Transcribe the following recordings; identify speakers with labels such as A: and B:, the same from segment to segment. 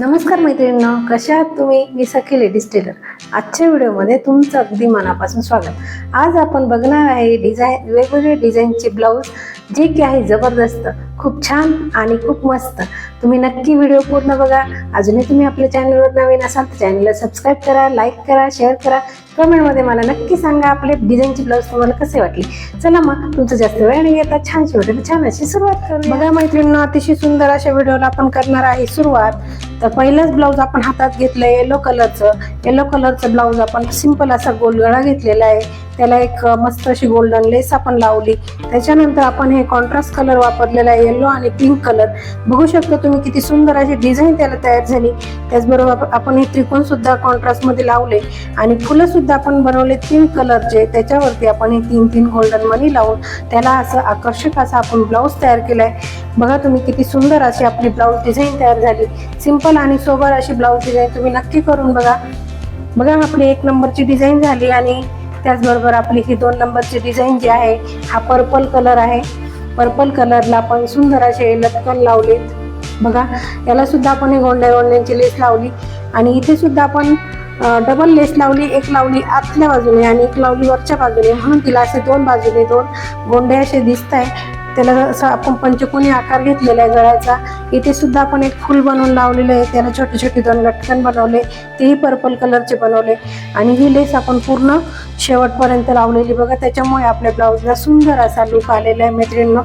A: नमस्कार मैत्रिणींना कशा आहात तुम्ही? मी सखी लेडीज टेलर. आजच्या व्हिडिओमध्ये तुमचं अगदी मनापासून स्वागत. आज आपण बघणार आहे डिझाईन वेगवेगळे डिझाईनचे ब्लाऊज जे की आहे जबरदस्त खूप छान आणि खूप मस्त. तुम्ही नक्की व्हिडिओ पूर्ण बघा. अजूनही तुम्ही आपल्या चॅनलवर नवीन असाल तर चॅनलला सबस्क्राईब करा लाईक करा शेअर करा. कमेंटमध्ये मला नक्की सांगा आपले डिझाईनचे ब्लाऊज तुम्हाला कसे वाटले. चला मग तुमचं जास्त वेळ नाही येतात छान शेवटी छान अशी सुरुवात करू बघा मैत्रिणींना अतिशय सुंदर अशा व्हिडिओला आपण करणार आहे सुरुवात. तर पहिलंच ब्लाऊज आपण हातात घेतलं येलो कलरचं येलो कलरचं ब्लाऊज आपण सिंपल असा गोल गळा घेतलेला आहे. त्याला एक मस्त अशी गोल्डन लेस आपण लावली. त्याच्यानंतर आपण हे कॉन्ट्रास्ट कलर वापरलेला आहे येलो आणि पिंक कलर बघू शकता तुम्ही किती सुंदर अशी डिझाईन त्याला तयार झाली. त्याचबरोबर आपण हे त्रिकोण सुद्धा कॉन्ट्रास्टमध्ये लावले. आणि फुलं सुद्धा आपण बनवले तीन कलरचे त्याच्यावरती आपण हे तीन तीन गोल्डन मनी लावून त्याला असं आकर्षक असा आपण ब्लाऊज तयार केला आहे बघा तुम्ही किती सुंदर अशी आपली ब्लाऊज डिझाईन तयार झाली. सिंपल आणि सोबर अशी ब्लाऊज डिझाईन तुम्ही नक्की करून बघा. बघा आपली एक नंबरची डिझाईन झाली आणि त्याचबरोबर आपली ही दोन नंबरची डिझाईन जी आहे हा पर्पल कलर आहे. पर्पल कलरला आपण सुंदर असे लटकन लावलेत. बघा याला सुद्धा आपण हे गोंड्या गोंड्यांची लेस लावली. आणि इथे सुद्धा आपण डबल लेस लावली एक लावली आतल्या बाजूने आणि एक लावली वरच्या बाजूने. म्हणून तिला असे दोन बाजूने दोन गोंडे असे दिसत आहे त्याला असं आपण पंचकोनी आकार घेतलेला आहे गळ्याचा. इथे सुद्धा आपण एक फुल बनवून लावलेलं आहे. त्याला छोटे छोटे दोन लटकन बनवले. तेही पर्पल कलरचे बनवले. आणि ही लेस आपण पूर्ण शेवटपर्यंत लावलेली बघा. त्याच्यामुळे आपल्या ब्लाऊजला सुंदर असा लुक आलेला आहे मैत्रिणींनो.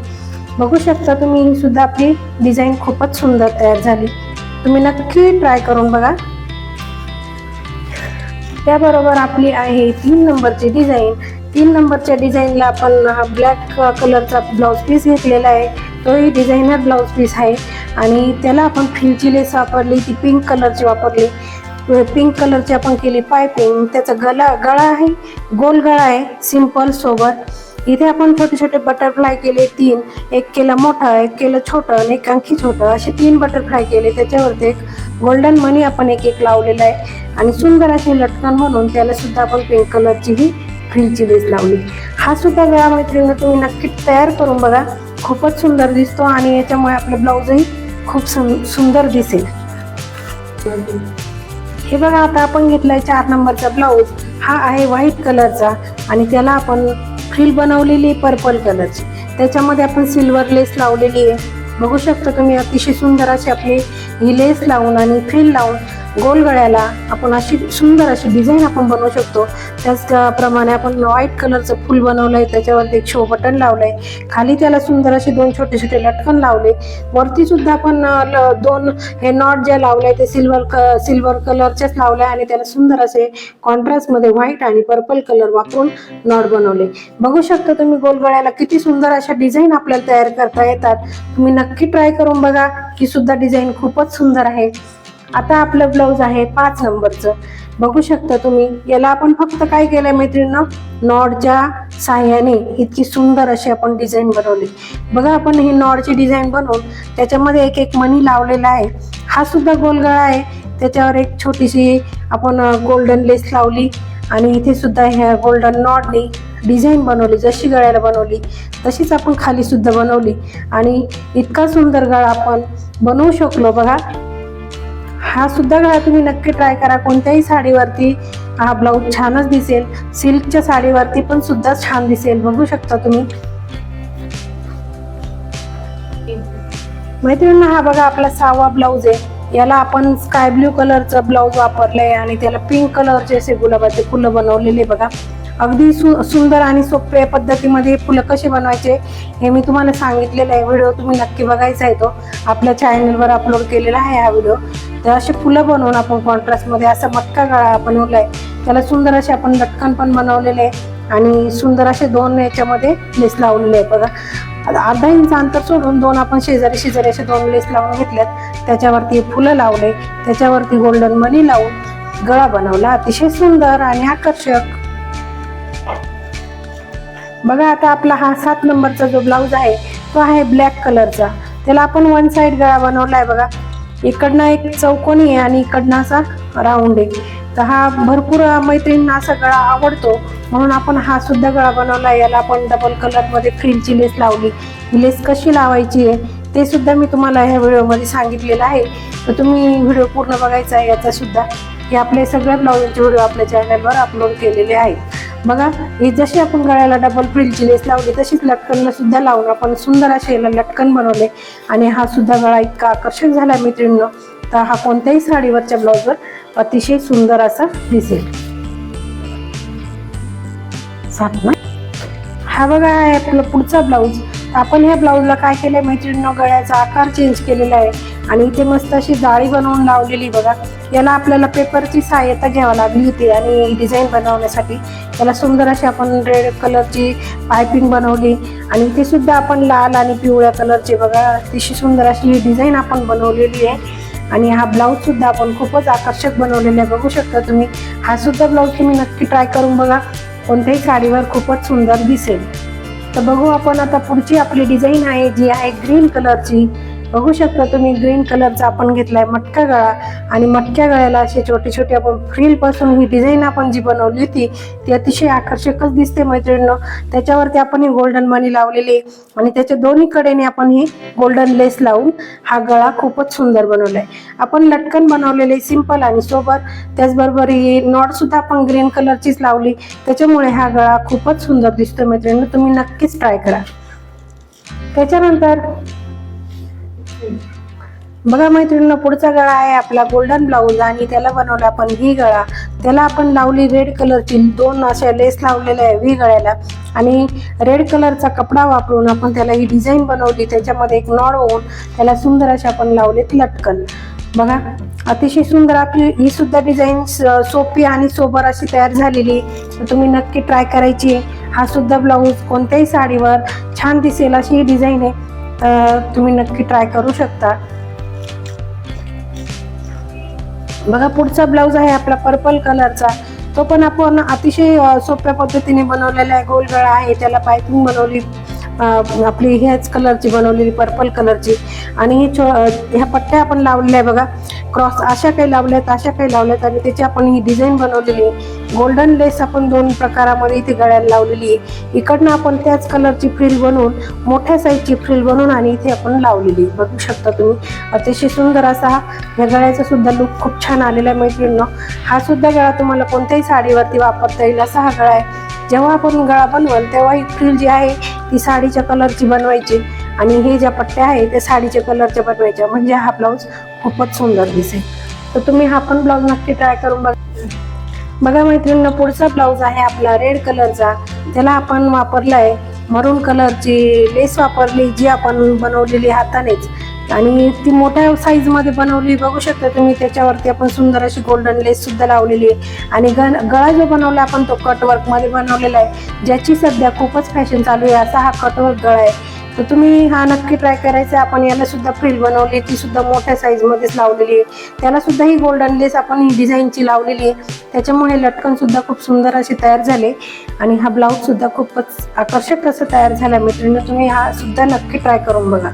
A: बघू शकता तुम्ही ही सुद्धा आपली डिझाईन खूपच सुंदर तयार झाली. तुम्ही नक्की ट्राय करून बघा. त्याबरोबर आपली आहे तीन नंबरची डिझाईन तीन नंबरच्या डिझाईनला आपण हा ब्लॅक कलरचा ब्लाऊज पीस घेतलेला आहे. तोही डिझायनर ब्लाऊज पीस आहे. आणि त्याला आपण फिलची लेस वापरली ती पिंक कलरची वापरली. पिंक कलरची आपण केली पायपिंग त्याचा गला गळा आहे. गोल गळा आहे सिंपल सोबत इथे आपण छोटे छोटे बटरफ्लाय केले तीन. एक केला मोठा एक केलं छोटं आणि एक आणखी छोटं. असे तीन बटरफ्लाय केले. त्याच्यावरती एक गोल्डन मनी आपण एक एक लावलेला आहे. आणि सुंदर असे लटकन म्हणून त्याला सुद्धा आपण पिंक कलरची ही फ्रिलची लेस लावली. हा सुद्धा वेळा मैत्रिणी तुम्ही नक्की तयार करून बघा. खूपच सुंदर दिसतो आणि याच्यामुळे आपलं ब्लाऊजही खूप सुं सुंदर दिसेल. हे बघा आता आपण घेतलाय चार नंबरचा ब्लाऊज. हा आहे व्हाईट कलरचा आणि त्याला आपण फ्रिल बनवलेली पर्पल कलरची. त्याच्यामध्ये आपण सिल्वर लेस लावलेली आहे. बघू शकता तुम्ही अतिशय सुंदर अशी आपली ही लेस लावून आणि फ्रिल लावून गोल गळ्याला आपण अशी सुंदर अशी डिझाईन आपण बनवू शकतो. त्याचप्रमाणे आपण व्हाईट कलरचं फुल बनवलंय त्याच्यावरती एक शो बटन लावलंय. खाली त्याला सुंदर असे दोन छोटे छोटे लटकन लावले. वरती सुद्धा आपण ल- दोन हे नॉट जे लावले ते सिल्वर क सिल्वर कलरचेच लावले आणि त्याला सुंदर असे कॉन्ट्रास्टमध्ये व्हाईट आणि पर्पल कलर वापरून नॉट बनवले. बघू शकता तुम्ही गोलगळ्याला किती सुंदर अशा डिझाईन आपल्याला तयार करता येतात. तुम्ही नक्की ट्राय करून बघा की सुद्धा डिझाईन खूपच सुंदर आहे. आता आपलं ब्लाऊज आहे पाच नंबरचं. बघू शकता तुम्ही याला आपण फक्त काय केलंय मैत्रिणीनं? नॉडच्या साह्याने इतकी सुंदर अशी आपण डिझाईन बनवली. बघा आपण ही नॉडची डिझाईन बनवून त्याच्यामध्ये एक एक मणी लावलेला आहे. हा सुद्धा गोलगळा आहे. त्याच्यावर एक छोटीशी आपण गोल्डन लेस लावली आणि इथे सुद्धा ह्या गोल्डन नॉडने डिझाईन बनवली. जशी गळ्याला बनवली तशीच आपण खाली सुद्धा बनवली. आणि इतका सुंदर गळा आपण बनवू शकलो बघा. हा सुद्धा गळा तुम्ही नक्की ट्राय करा. कोणत्याही साडीवरती हा ब्लाऊज छानच दिसेल. सिल्कच्या साडीवरती पण सुद्धा छान दिसेल. बघू शकता तुम्ही. मैत्रिणींना हा बघा आपला सहावा ब्लाऊज आहे. याला आपण स्काय ब्ल्यू कलरचा ब्लाऊज वापरलाय आणि त्याला पिंक कलरचे असे गुलाबाचे फुलं बनवलेले बघा. अगदी सु सुंदर आणि सोप्या पद्धतीमध्ये फुलं कसे बनवायचे हे मी तुम्हाला सांगितलेलं आहे. व्हिडिओ तुम्ही नक्की बघायचा आहे तो. आपल्या चॅनलवर अपलोड केलेला आहे हा व्हिडिओ तर असे फुलं बनवून आपण कॉन्ट्रास्टमध्ये असा मटका गळा बनवला आहे त्याला सुंदर असे आपण लटकन पण बनवलेले आहे. आणि सुंदर असे दोन याच्यामध्ये लेस लावलेले आहे बघा. अर्धा इंच अंतर सोडून दोन आपण शेजारी शेजारी असे दोन लेस लावून घेतल्यात. त्याच्यावरती फुलं लावले. त्याच्यावरती गोल्डन मनी लावून गळा बनवला. अतिशय सुंदर आणि आकर्षक. बघा आता आपला हा सात नंबरचा जो ब्लाऊज आहे तो आहे ब्लॅक कलरचा त्याला आपण वन साईड गळा बनवला आहे बघा. इकडनं एक चौकोनी आहे आणि इकडनं असा राऊंड आहे. तर हा भरपूर मैत्रिणींना असा गळा आवडतो. म्हणून आपण हा सुद्धा गळा बनवला याला आपण डबल कलरमध्ये फ्रिलची लेस लावली. ही लेस कशी लावायची आहे ते सुद्धा मी तुम्हाला ह्या व्हिडिओमध्ये सांगितलेलं आहे. तर तुम्ही व्हिडिओ पूर्ण बघायचा आहे याचा सुद्धा. हे आपले सगळ्या ब्लाऊजचे व्हिडिओ आपल्या चॅनलवर अपलोड केलेले आहेत. बघा ही जशी आपण गळ्याला डबल फ्रिलची लेस लावली तशीच लटकनला सुद्धा लावून आपण सुंदर असे याला लटकन बनवले. आणि हा सुद्धा गळा इतका आकर्षक झाला मित्रांनो. तर हा कोणत्याही साडीवरच्या ब्लाऊजवर अतिशय सुंदर असा दिसेल. सात ना? हा बघा आहे आपला पुढचा ब्लाऊज. आपण ह्या ब्लाऊजला काय केलंय? मैत्रिणीनं गळ्याचा आकार चेंज केलेला आहे. आणि इथे मस्त अशी जाळी बनवून लावलेली बघा. याला आपल्याला पेपरची सहाय्यता घ्यावी लागली होती आणि डिझाईन बनवण्यासाठी. त्याला सुंदर अशी आपण रेड कलरची पायपिंग बनवली. आणि इथे सुद्धा आपण लाल आणि पिवळ्या कलरची बघा अतिशय सुंदर अशी ही डिझाईन आपण बनवलेली आहे. आणि हा ब्लाऊज सुद्धा आपण खूपच आकर्षक बनवलेला आहे. बघू शकता तुम्ही. हा सुद्धा ब्लाऊज तुम्ही नक्की ट्राय करून बघा. कोणत्याही साडीवर खूपच सुंदर दिसेल. तर बघू आपण आता पुढची आपली डिझाईन आहे जी आहे ग्रीन कलरची बघू शकता तुम्ही ग्रीन कलरचा आपण घेतलाय मटका गळा. आणि मटक्या गळ्याला असे छोटे छोटे आपण फ्रील पासून ही डिझाईन आपण जी बनवली होती ती अतिशय आकर्षकच दिसते मैत्रिणीनं. त्याच्यावरती आपण ही गोल्डन मनी लावलेली आणि त्याच्या दोन्ही कडेने आपण ही गोल्डन लेस लावून हा गळा खूपच सुंदर बनवलाय. आपण लटकन बनवलेले सिंपल आणि सोबत त्याचबरोबर ही नॉट सुद्धा आपण ग्रीन कलरचीच लावली. त्याच्यामुळे हा गळा खूपच सुंदर दिसतो मैत्रिणीनं. तुम्ही नक्कीच ट्राय करा. त्याच्यानंतर बघा मैत्रिणींना पुढचा गळा आहे आपला गोल्डन ब्लाऊज आणि त्याला बनवला आपण व्ही गळा. त्याला आपण लावली रेड कलरची दोन अशा लेस लावलेल्या आहे व्ही गळ्याला. आणि रेड कलरचा कपडा वापरून आपण त्याला ही डिझाईन बनवली. त्याच्यामध्ये एक नॉड होऊन त्याला सुंदर अशी आपण लावलेत लटकन. बघा अतिशय सुंदर आपली ही सुद्धा डिझाईन सोपी आणि सोबर अशी तयार झालेली. तुम्ही नक्की ट्राय करायची हा सुद्धा ब्लाऊज कोणत्याही साडीवर छान दिसेल अशी ही डिझाईन आहे. तुम्ही नक्की ट्राय करू शकता. बघा पुढचा ब्लाऊज आहे आपला पर्पल कलरचा तो पण आपण अतिशय सोप्या पद्धतीने बनवलेला आहे. गोल गळा आहे त्याला पायपिंग बनवली आपली ह्याच कलरची बनवलेली पर्पल कलरची आणि हे छो ह्या पट्ट्या आपण लावलेल्या आहे बघा. क्रॉस अशा काही लावल्यात अशा काही लावल्यात आणि त्याची आपण ही डिझाईन बनवलेली आहे. गोल्डन लेस आपण दोन प्रकारामध्ये इथे गळ्याला लावलेली आहे. इकडनं आपण त्याच कलरची फ्रिल बनवून मोठ्या साईजची फ्रिल बनवून आणि इथे आपण लावलेली बघू शकता तुम्ही. अतिशय सुंदर असा हा या गळ्याचा सुद्धा लुक खूप छान आलेला आहे मैत्रिणींनो. हा सुद्धा गळा तुम्हाला कोणत्याही साडीवरती वापरता येईल असा हा गळा आहे. जेव्हा आपण गळा बनवाल तेव्हा ही फ्रिल जी आहे ती साडीच्या कलरची बनवायची. आणि हे ज्या पट्ट्या आहे त्या साडीच्या कलरच्या बनवायच्या. म्हणजे हा ब्लाऊज खूपच सुंदर दिसेल. तर तुम्ही हा पण ब्लाऊज नक्की ट्राय करून बघा. बघा मैत्रिणींना पुढचा ब्लाऊज आहे आपला रेड कलरचा त्याला आपण वापरलाय मरून कलरची लेस वापरली जी आपण बनवलेली हातानेच. आणि ती मोठ्या साईजमध्ये बनवली बघू शकता तुम्ही त्याच्यावरती आपण सुंदर अशी गोल्डन लेस सुद्धा लावलेली आहे. आणि गण गळा जो बनवला आपण तो कटवर्कमध्ये बनवलेला आहे. ज्याची सध्या खूपच फॅशन चालू आहे असा हा कटवर्क गळा आहे. तर तुम्ही हा नक्की ट्राय करायचा. आपण याला सुद्धा फ्रिल बनवली. ती सुद्धा मोठ्या साईज मध्येच लावलेली आहे. त्याला सुद्धा ही गोल्डन लेस आपण ही डिझाईनची लावलेली आहे. त्याच्यामुळे लटकन सुद्धा खूप सुंदर असे तयार झाले आणि हा ब्लाऊज सुद्धा खूपच आकर्षक असं तयार झाला मित्रांनो तुम्ही हा सुद्धा नक्की ट्राय करून बघा.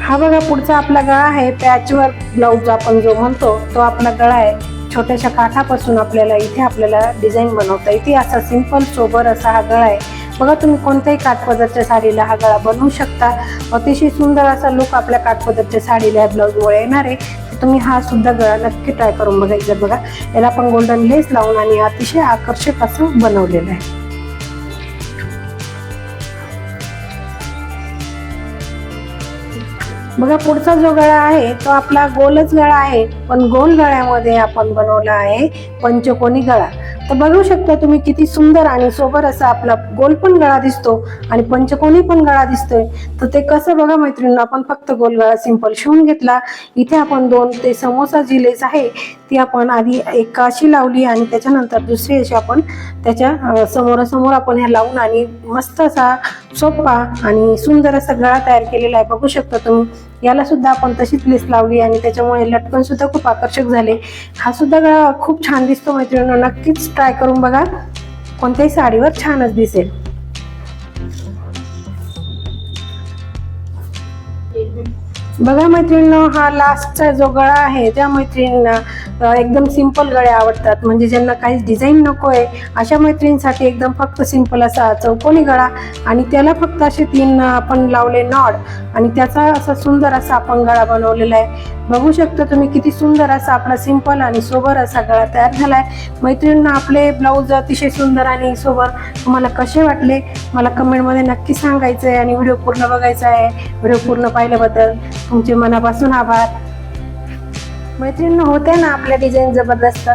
A: हा बघा पुढचा आपला गळा आहे. पॅचवर ब्लाऊज आपण जो म्हणतो तो आपला गळा आहे. छोट्याशा काठापासून आपल्याला इथे आपल्याला डिझाईन बनवता येते. असा सिंपल सोबर असा हा गळा आहे. बघा तुम्ही कोणत्याही काठपदरच्या साडीला हा गळा बनवू शकता. अतिशय सुंदर असा लुक आपल्या काठपदरच्या साडीला या ब्लाऊजमुळे येणार आहे. तुम्ही हा सुद्धा गळा नक्की ट्राय करून बघायचा बघा. याला आपण गोल्डन लेस लावून आणि अतिशय आकर्षक असं बनवलेलं आहे. बघा पुढचा जो गळा आहे तो आपला गोलच गळा आहे. पण गोल गळ्यामध्ये आपण बनवला आहे पंचकोनी गळा. तर बघू शकता तुम्ही किती सुंदर आणि सोबर असा आपला गोल पण गळा दिसतो आणि पंचकोनी पण गळा दिसतोय. तर ते कसं बघा मैत्रिणी आपण फक्त गोलगळा सिंपल शिवून घेतला. इथे आपण दोन ते समोसा जी लेस आहे ती आपण आधी एक अशी लावली आणि त्याच्यानंतर दुसरी अशी आपण त्याच्या समोरासमोर आपण ह्या लावून आणि मस्त असा सोपा आणि सुंदर असा गळा तयार केलेला आहे. बघू शकता तुम्ही याला सुद्धा आपण तशीच लेस लावली आणि त्याच्यामुळे लटकन सुद्धा खूप आकर्षक झाले. हा सुद्धा गळा खूप छान दिसतो मैत्रिणींना नक्कीच ट्राय करून बघा. कोणत्याही साडीवर छानच दिसेल. बघा मैत्रिणींनो हा लास्टचा जो गळा आहे त्या मैत्रिणींना एकदम सिंपल गळे आवडतात. म्हणजे ज्यांना काहीच डिझाईन नको आहे अशा मैत्रिणींसाठी एकदम फक्त सिंपल असा चौकोनी गळा आणि त्याला फक्त असे तीन आपण लावले नॉड आणि त्याचा असा सुंदर असा आपण गळा बनवलेला आहे. बघू शकता तुम्ही किती सुंदर असा आपला सिंपल आणि सोबर असा गळा तयार झाला आहे मैत्रिणींना आपले ब्लाऊज अतिशय सुंदर आणि सोबर तुम्हाला कसे वाटले? मला कमेंटमध्ये नक्की सांगायचं आहे आणि व्हिडिओ पूर्ण बघायचा आहे. व्हिडिओ पूर्ण पाहिल्याबद्दल तुमचे मनापासून आभार. मैत्रिणी होते ना आपल्या डिझाईन जबरदस्त.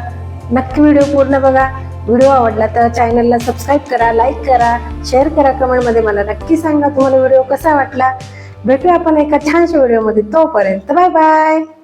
A: नक्की व्हिडिओ पूर्ण बघा. व्हिडिओ आवडला तर चॅनलला सबस्क्राईब करा लाईक करा शेअर करा कमेंटमध्ये मला नक्की सांगा तुम्हाला व्हिडिओ कसा वाटला. भेटूया आपण एका छानशा व्हिडिओमध्ये तोपर्यंत. Bye bye